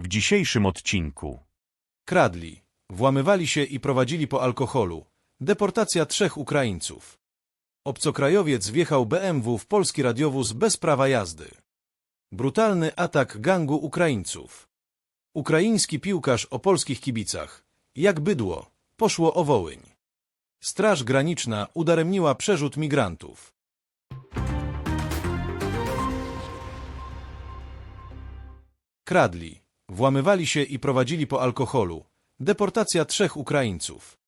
W dzisiejszym odcinku Kradli, włamywali się i prowadzili po alkoholu. Deportacja trzech Ukraińców. Obcokrajowiec wjechał BMW w polski radiowóz bez prawa jazdy. Brutalny atak gangu Ukraińców. Ukraiński piłkarz o polskich kibicach. Jak bydło, poszło o Wołyń. Straż Graniczna udaremniła przerzut migrantów. Kradli, włamywali się i prowadzili po alkoholu. Deportacja trzech Ukraińców.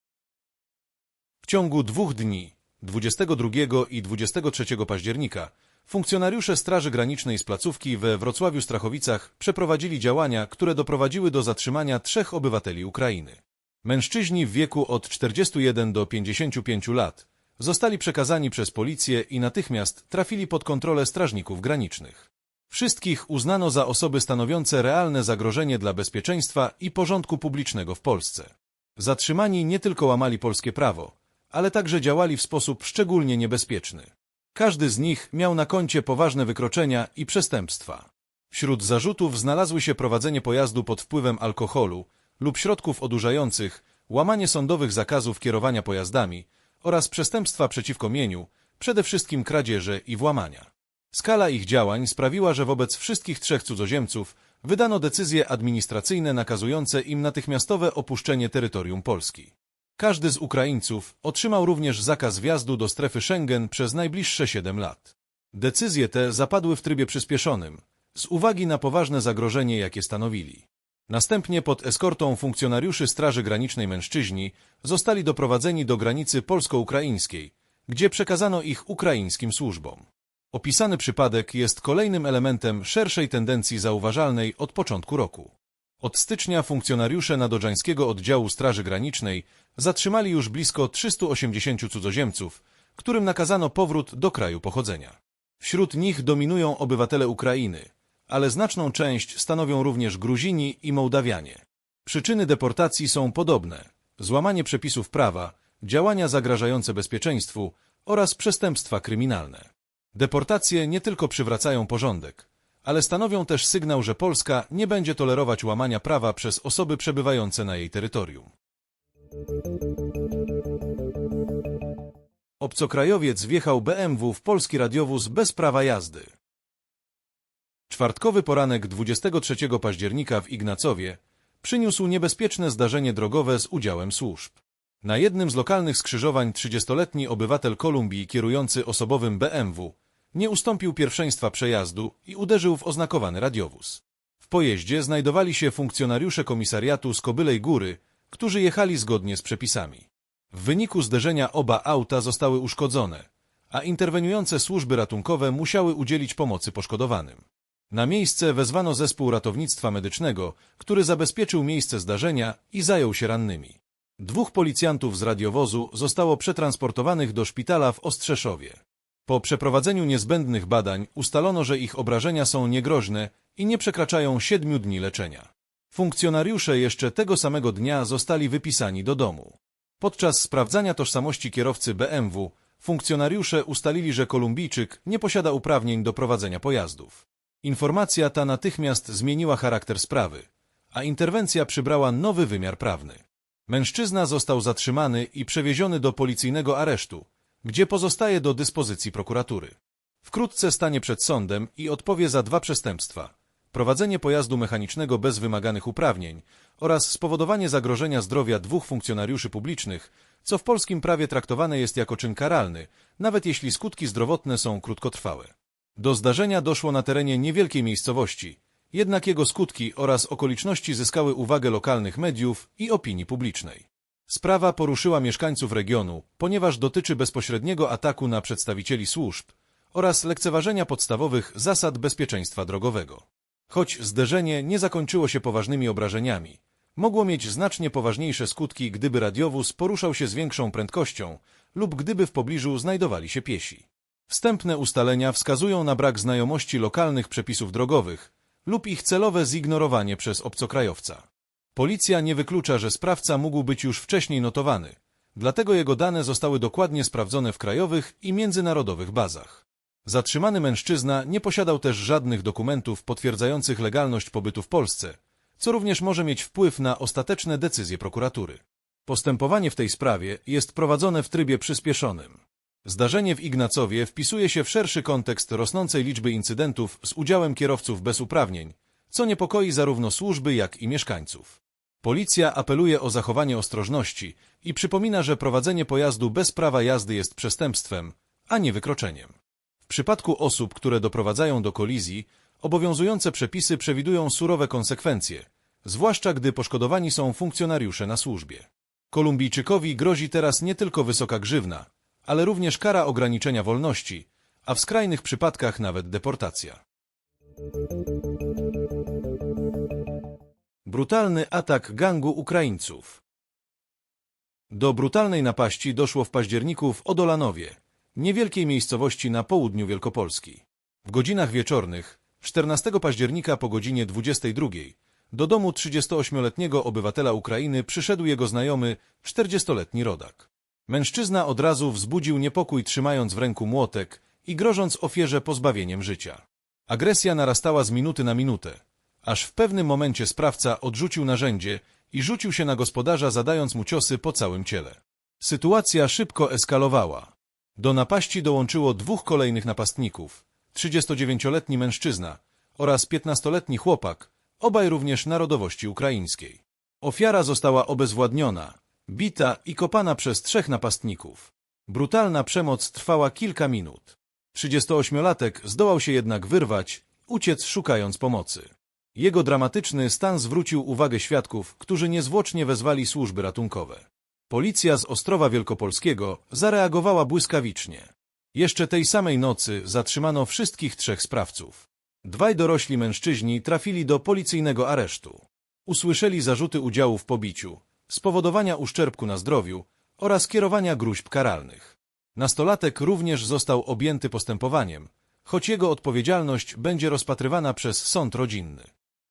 W ciągu dwóch dni, 22 i 23 października, funkcjonariusze Straży Granicznej z placówki we Wrocławiu-Strachowicach przeprowadzili działania, które doprowadziły do zatrzymania trzech obywateli Ukrainy. Mężczyźni w wieku od 41 do 55 lat zostali przekazani przez policję i natychmiast trafili pod kontrolę strażników granicznych. Wszystkich uznano za osoby stanowiące realne zagrożenie dla bezpieczeństwa i porządku publicznego w Polsce. Zatrzymani nie tylko łamali polskie prawo, ale także działali w sposób szczególnie niebezpieczny. Każdy z nich miał na koncie poważne wykroczenia i przestępstwa. Wśród zarzutów znalazły się prowadzenie pojazdu pod wpływem alkoholu lub środków odurzających, łamanie sądowych zakazów kierowania pojazdami oraz przestępstwa przeciwko mieniu, przede wszystkim kradzieże i włamania. Skala ich działań sprawiła, że wobec wszystkich trzech cudzoziemców wydano decyzje administracyjne nakazujące im natychmiastowe opuszczenie terytorium Polski. Każdy z Ukraińców otrzymał również zakaz wjazdu do strefy Schengen przez najbliższe 7 lat. Decyzje te zapadły w trybie przyspieszonym, z uwagi na poważne zagrożenie, jakie stanowili. Następnie pod eskortą funkcjonariuszy Straży Granicznej mężczyźni zostali doprowadzeni do granicy polsko-ukraińskiej, gdzie przekazano ich ukraińskim służbom. Opisany przypadek jest kolejnym elementem szerszej tendencji zauważalnej od początku roku. Od stycznia funkcjonariusze nadodżańskiego oddziału Straży Granicznej zatrzymali już blisko 380 cudzoziemców, którym nakazano powrót do kraju pochodzenia. Wśród nich dominują obywatele Ukrainy, ale znaczną część stanowią również Gruzini i Mołdawianie. Przyczyny deportacji są podobne: złamanie przepisów prawa, działania zagrażające bezpieczeństwu oraz przestępstwa kryminalne. Deportacje nie tylko przywracają porządek, ale stanowią też sygnał, że Polska nie będzie tolerować łamania prawa przez osoby przebywające na jej terytorium. Obcokrajowiec wjechał BMW w polski radiowóz bez prawa jazdy. Czwartkowy poranek 23 października w Ignacowie przyniósł niebezpieczne zdarzenie drogowe z udziałem służb. Na jednym z lokalnych skrzyżowań 30-letni obywatel Kolumbii kierujący osobowym BMW nie ustąpił pierwszeństwa przejazdu i uderzył w oznakowany radiowóz. W pojeździe znajdowali się funkcjonariusze komisariatu z Kobylej Góry, którzy jechali zgodnie z przepisami. W wyniku zderzenia oba auta zostały uszkodzone, a interweniujące służby ratunkowe musiały udzielić pomocy poszkodowanym. Na miejsce wezwano zespół ratownictwa medycznego, który zabezpieczył miejsce zdarzenia i zajął się rannymi. Dwóch policjantów z radiowozu zostało przetransportowanych do szpitala w Ostrzeszowie. Po przeprowadzeniu niezbędnych badań ustalono, że ich obrażenia są niegroźne i nie przekraczają siedmiu dni leczenia. Funkcjonariusze jeszcze tego samego dnia zostali wypisani do domu. Podczas sprawdzania tożsamości kierowcy BMW funkcjonariusze ustalili, że Kolumbijczyk nie posiada uprawnień do prowadzenia pojazdów. Informacja ta natychmiast zmieniła charakter sprawy, a interwencja przybrała nowy wymiar prawny. Mężczyzna został zatrzymany i przewieziony do policyjnego aresztu, gdzie pozostaje do dyspozycji prokuratury. Wkrótce stanie przed sądem i odpowie za dwa przestępstwa: prowadzenie pojazdu mechanicznego bez wymaganych uprawnień oraz spowodowanie zagrożenia zdrowia dwóch funkcjonariuszy publicznych, co w polskim prawie traktowane jest jako czyn karalny, nawet jeśli skutki zdrowotne są krótkotrwałe. Do zdarzenia doszło na terenie niewielkiej miejscowości, jednak jego skutki oraz okoliczności zyskały uwagę lokalnych mediów i opinii publicznej. Sprawa poruszyła mieszkańców regionu, ponieważ dotyczy bezpośredniego ataku na przedstawicieli służb oraz lekceważenia podstawowych zasad bezpieczeństwa drogowego. Choć zderzenie nie zakończyło się poważnymi obrażeniami, mogło mieć znacznie poważniejsze skutki, gdyby radiowóz poruszał się z większą prędkością lub gdyby w pobliżu znajdowali się piesi. Wstępne ustalenia wskazują na brak znajomości lokalnych przepisów drogowych lub ich celowe zignorowanie przez obcokrajowca. Policja nie wyklucza, że sprawca mógł być już wcześniej notowany, dlatego jego dane zostały dokładnie sprawdzone w krajowych i międzynarodowych bazach. Zatrzymany mężczyzna nie posiadał też żadnych dokumentów potwierdzających legalność pobytu w Polsce, co również może mieć wpływ na ostateczne decyzje prokuratury. Postępowanie w tej sprawie jest prowadzone w trybie przyspieszonym. Zdarzenie w Ignacowie wpisuje się w szerszy kontekst rosnącej liczby incydentów z udziałem kierowców bez uprawnień, co niepokoi zarówno służby, jak i mieszkańców. Policja apeluje o zachowanie ostrożności i przypomina, że prowadzenie pojazdu bez prawa jazdy jest przestępstwem, a nie wykroczeniem. W przypadku osób, które doprowadzają do kolizji, obowiązujące przepisy przewidują surowe konsekwencje, zwłaszcza gdy poszkodowani są funkcjonariusze na służbie. Kolumbijczykowi grozi teraz nie tylko wysoka grzywna, ale również kara ograniczenia wolności, a w skrajnych przypadkach nawet deportacja. Brutalny atak gangu Ukraińców Do brutalnej napaści doszło w październiku w Odolanowie, niewielkiej miejscowości na południu Wielkopolski. W godzinach wieczornych, 14 października po godzinie 22, do domu 38-letniego obywatela Ukrainy przyszedł jego znajomy, 40-letni rodak. Mężczyzna od razu wzbudził niepokój trzymając w ręku młotek i grożąc ofierze pozbawieniem życia. Agresja narastała z minuty na minutę, aż w pewnym momencie sprawca odrzucił narzędzie i rzucił się na gospodarza, zadając mu ciosy po całym ciele. Sytuacja szybko eskalowała. Do napaści dołączyło dwóch kolejnych napastników, 39-letni mężczyzna oraz 15-letni chłopak, obaj również narodowości ukraińskiej. Ofiara została obezwładniona, bita i kopana przez trzech napastników. Brutalna przemoc trwała kilka minut. 38-latek zdołał się jednak wyrwać, uciec szukając pomocy. Jego dramatyczny stan zwrócił uwagę świadków, którzy niezwłocznie wezwali służby ratunkowe. Policja z Ostrowa Wielkopolskiego zareagowała błyskawicznie. Jeszcze tej samej nocy zatrzymano wszystkich trzech sprawców. Dwaj dorośli mężczyźni trafili do policyjnego aresztu. Usłyszeli zarzuty udziału w pobiciu, spowodowania uszczerbku na zdrowiu oraz kierowania gruźb karalnych. Nastolatek również został objęty postępowaniem, choć jego odpowiedzialność będzie rozpatrywana przez sąd rodzinny.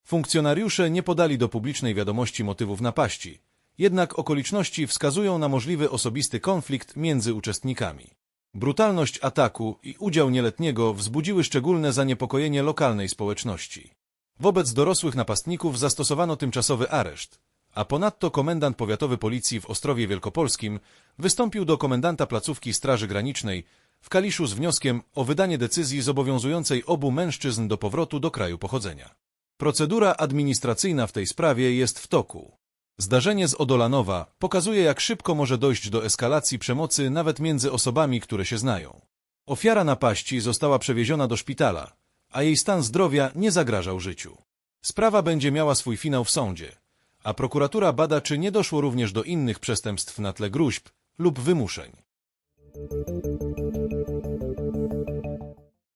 Funkcjonariusze nie podali do publicznej wiadomości motywów napaści, jednak okoliczności wskazują na możliwy osobisty konflikt między uczestnikami. Brutalność ataku i udział nieletniego wzbudziły szczególne zaniepokojenie lokalnej społeczności. Wobec dorosłych napastników zastosowano tymczasowy areszt, a ponadto komendant powiatowy policji w Ostrowie Wielkopolskim wystąpił do komendanta placówki Straży Granicznej w Kaliszu z wnioskiem o wydanie decyzji zobowiązującej obu mężczyzn do powrotu do kraju pochodzenia. Procedura administracyjna w tej sprawie jest w toku. Zdarzenie z Odolanowa pokazuje, jak szybko może dojść do eskalacji przemocy nawet między osobami, które się znają. Ofiara napaści została przewieziona do szpitala, a jej stan zdrowia nie zagrażał życiu. Sprawa będzie miała swój finał w sądzie, a prokuratura bada, czy nie doszło również do innych przestępstw na tle gruźb lub wymuszeń.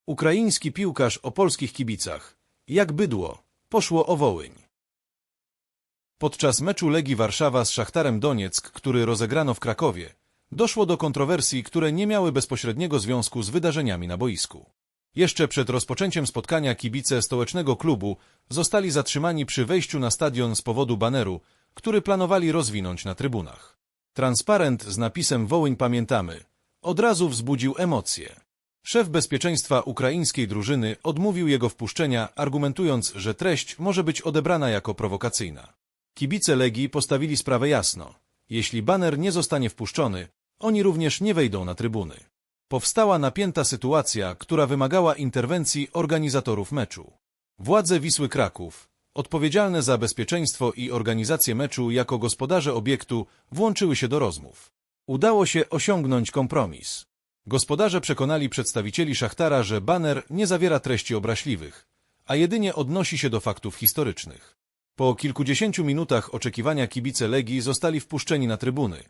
Ukraiński piłkarz o polskich kibicach. Jak bydło, poszło o Wołyń. Podczas meczu Legii Warszawa z Szachtarem Donieck, który rozegrano w Krakowie, doszło do kontrowersji, które nie miały bezpośredniego związku z wydarzeniami na boisku. Jeszcze przed rozpoczęciem spotkania kibice stołecznego klubu zostali zatrzymani przy wejściu na stadion z powodu baneru, który planowali rozwinąć na trybunach. Transparent z napisem Wołyń pamiętamy od razu wzbudził emocje. Szef bezpieczeństwa ukraińskiej drużyny odmówił jego wpuszczenia, argumentując, że treść może być odebrana jako prowokacyjna. Kibice Legii postawili sprawę jasno. Jeśli baner nie zostanie wpuszczony, oni również nie wejdą na trybuny. Powstała napięta sytuacja, która wymagała interwencji organizatorów meczu. Władze Wisły Kraków, odpowiedzialne za bezpieczeństwo i organizację meczu jako gospodarze obiektu, włączyły się do rozmów. Udało się osiągnąć kompromis. Gospodarze przekonali przedstawicieli Szachtara, że baner nie zawiera treści obraźliwych, a jedynie odnosi się do faktów historycznych. Po kilkudziesięciu minutach oczekiwania kibice Legii zostali wpuszczeni na trybuny,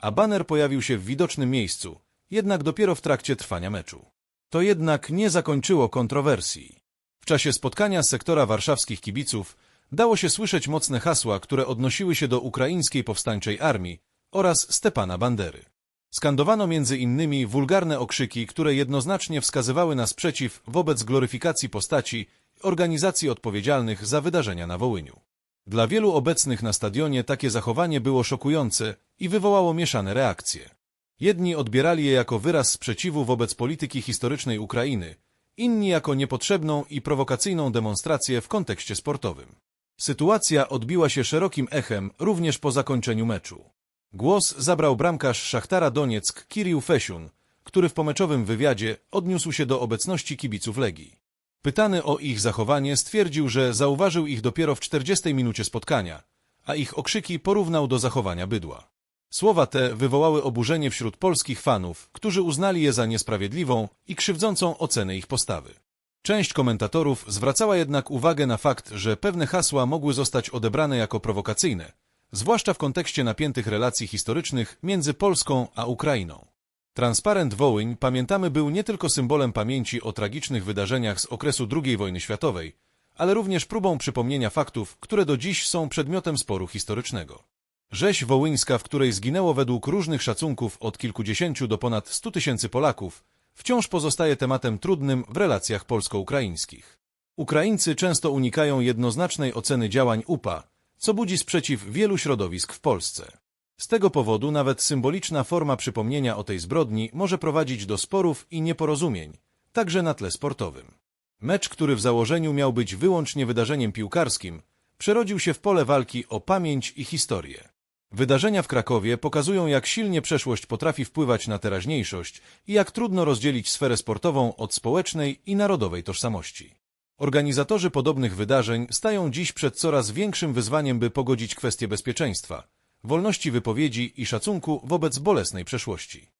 a baner pojawił się w widocznym miejscu, jednak dopiero w trakcie trwania meczu. To jednak nie zakończyło kontrowersji. W czasie spotkania sektora warszawskich kibiców dało się słyszeć mocne hasła, które odnosiły się do ukraińskiej powstańczej armii oraz Stepana Bandery. Skandowano między innymi wulgarne okrzyki, które jednoznacznie wskazywały na sprzeciw wobec gloryfikacji postaci organizacji odpowiedzialnych za wydarzenia na Wołyniu. Dla wielu obecnych na stadionie takie zachowanie było szokujące i wywołało mieszane reakcje. Jedni odbierali je jako wyraz sprzeciwu wobec polityki historycznej Ukrainy, inni jako niepotrzebną i prowokacyjną demonstrację w kontekście sportowym. Sytuacja odbiła się szerokim echem również po zakończeniu meczu. Głos zabrał bramkarz Szachtara Donieck Kirill Fesiun, który w pomeczowym wywiadzie odniósł się do obecności kibiców Legii. Pytany o ich zachowanie stwierdził, że zauważył ich dopiero w 40 minucie spotkania, a ich okrzyki porównał do zachowania bydła. Słowa te wywołały oburzenie wśród polskich fanów, którzy uznali je za niesprawiedliwą i krzywdzącą ocenę ich postawy. Część komentatorów zwracała jednak uwagę na fakt, że pewne hasła mogły zostać odebrane jako prowokacyjne, zwłaszcza w kontekście napiętych relacji historycznych między Polską a Ukrainą. Transparent Wołyń, pamiętamy, był nie tylko symbolem pamięci o tragicznych wydarzeniach z okresu II wojny światowej, ale również próbą przypomnienia faktów, które do dziś są przedmiotem sporu historycznego. Rzeź wołyńska, w której zginęło według różnych szacunków od kilkudziesięciu do ponad stu tysięcy Polaków, wciąż pozostaje tematem trudnym w relacjach polsko-ukraińskich. Ukraińcy często unikają jednoznacznej oceny działań UPA, co budzi sprzeciw wielu środowisk w Polsce. Z tego powodu nawet symboliczna forma przypomnienia o tej zbrodni może prowadzić do sporów i nieporozumień, także na tle sportowym. Mecz, który w założeniu miał być wyłącznie wydarzeniem piłkarskim, przerodził się w pole walki o pamięć i historię. Wydarzenia w Krakowie pokazują, jak silnie przeszłość potrafi wpływać na teraźniejszość i jak trudno rozdzielić sferę sportową od społecznej i narodowej tożsamości. Organizatorzy podobnych wydarzeń stają dziś przed coraz większym wyzwaniem, by pogodzić kwestie bezpieczeństwa, wolności wypowiedzi i szacunku wobec bolesnej przeszłości.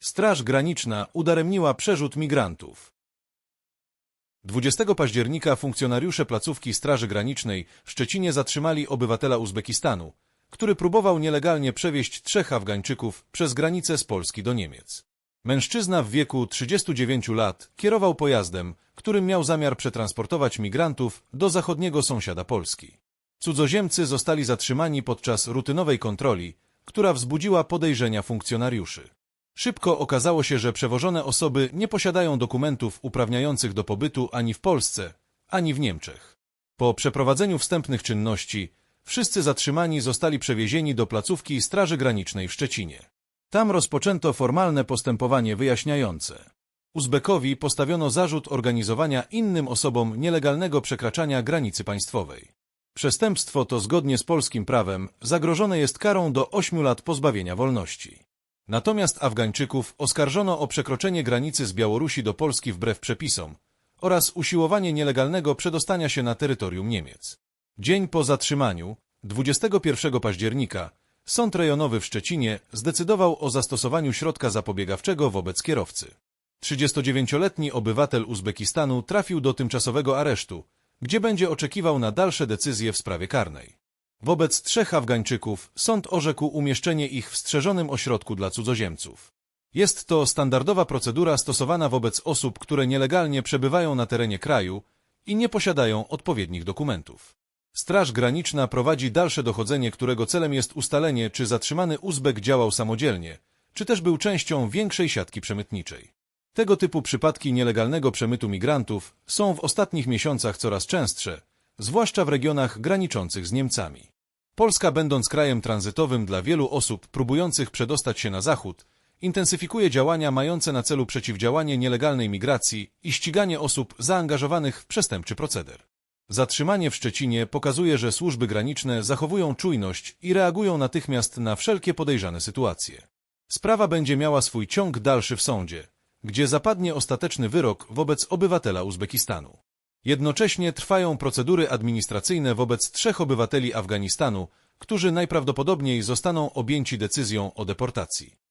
Straż Graniczna udaremniła przerzut migrantów. 20 października funkcjonariusze placówki Straży Granicznej w Szczecinie zatrzymali obywatela Uzbekistanu, który próbował nielegalnie przewieźć trzech Afgańczyków przez granicę z Polski do Niemiec. Mężczyzna w wieku 39 lat kierował pojazdem, którym miał zamiar przetransportować migrantów do zachodniego sąsiada Polski. Cudzoziemcy zostali zatrzymani podczas rutynowej kontroli, która wzbudziła podejrzenia funkcjonariuszy. Szybko okazało się, że przewożone osoby nie posiadają dokumentów uprawniających do pobytu ani w Polsce, ani w Niemczech. Po przeprowadzeniu wstępnych czynności wszyscy zatrzymani zostali przewiezieni do placówki Straży Granicznej w Szczecinie. Tam rozpoczęto formalne postępowanie wyjaśniające. Uzbekowi postawiono zarzut organizowania innym osobom nielegalnego przekraczania granicy państwowej. Przestępstwo to zgodnie z polskim prawem zagrożone jest karą do 8 lat pozbawienia wolności. Natomiast Afgańczyków oskarżono o przekroczenie granicy z Białorusi do Polski wbrew przepisom oraz usiłowanie nielegalnego przedostania się na terytorium Niemiec. Dzień po zatrzymaniu, 21 października, Sąd Rejonowy w Szczecinie zdecydował o zastosowaniu środka zapobiegawczego wobec kierowcy. 39-letni obywatel Uzbekistanu trafił do tymczasowego aresztu, gdzie będzie oczekiwał na dalsze decyzje w sprawie karnej. Wobec trzech Afgańczyków sąd orzekł umieszczenie ich w strzeżonym ośrodku dla cudzoziemców. Jest to standardowa procedura stosowana wobec osób, które nielegalnie przebywają na terenie kraju i nie posiadają odpowiednich dokumentów. Straż Graniczna prowadzi dalsze dochodzenie, którego celem jest ustalenie, czy zatrzymany Uzbek działał samodzielnie, czy też był częścią większej siatki przemytniczej. Tego typu przypadki nielegalnego przemytu migrantów są w ostatnich miesiącach coraz częstsze, zwłaszcza w regionach graniczących z Niemcami. Polska, będąc krajem tranzytowym dla wielu osób próbujących przedostać się na zachód, intensyfikuje działania mające na celu przeciwdziałanie nielegalnej migracji i ściganie osób zaangażowanych w przestępczy proceder. Zatrzymanie w Szczecinie pokazuje, że służby graniczne zachowują czujność i reagują natychmiast na wszelkie podejrzane sytuacje. Sprawa będzie miała swój ciąg dalszy w sądzie, gdzie zapadnie ostateczny wyrok wobec obywatela Uzbekistanu. Jednocześnie trwają procedury administracyjne wobec trzech obywateli Afganistanu, którzy najprawdopodobniej zostaną objęci decyzją o deportacji.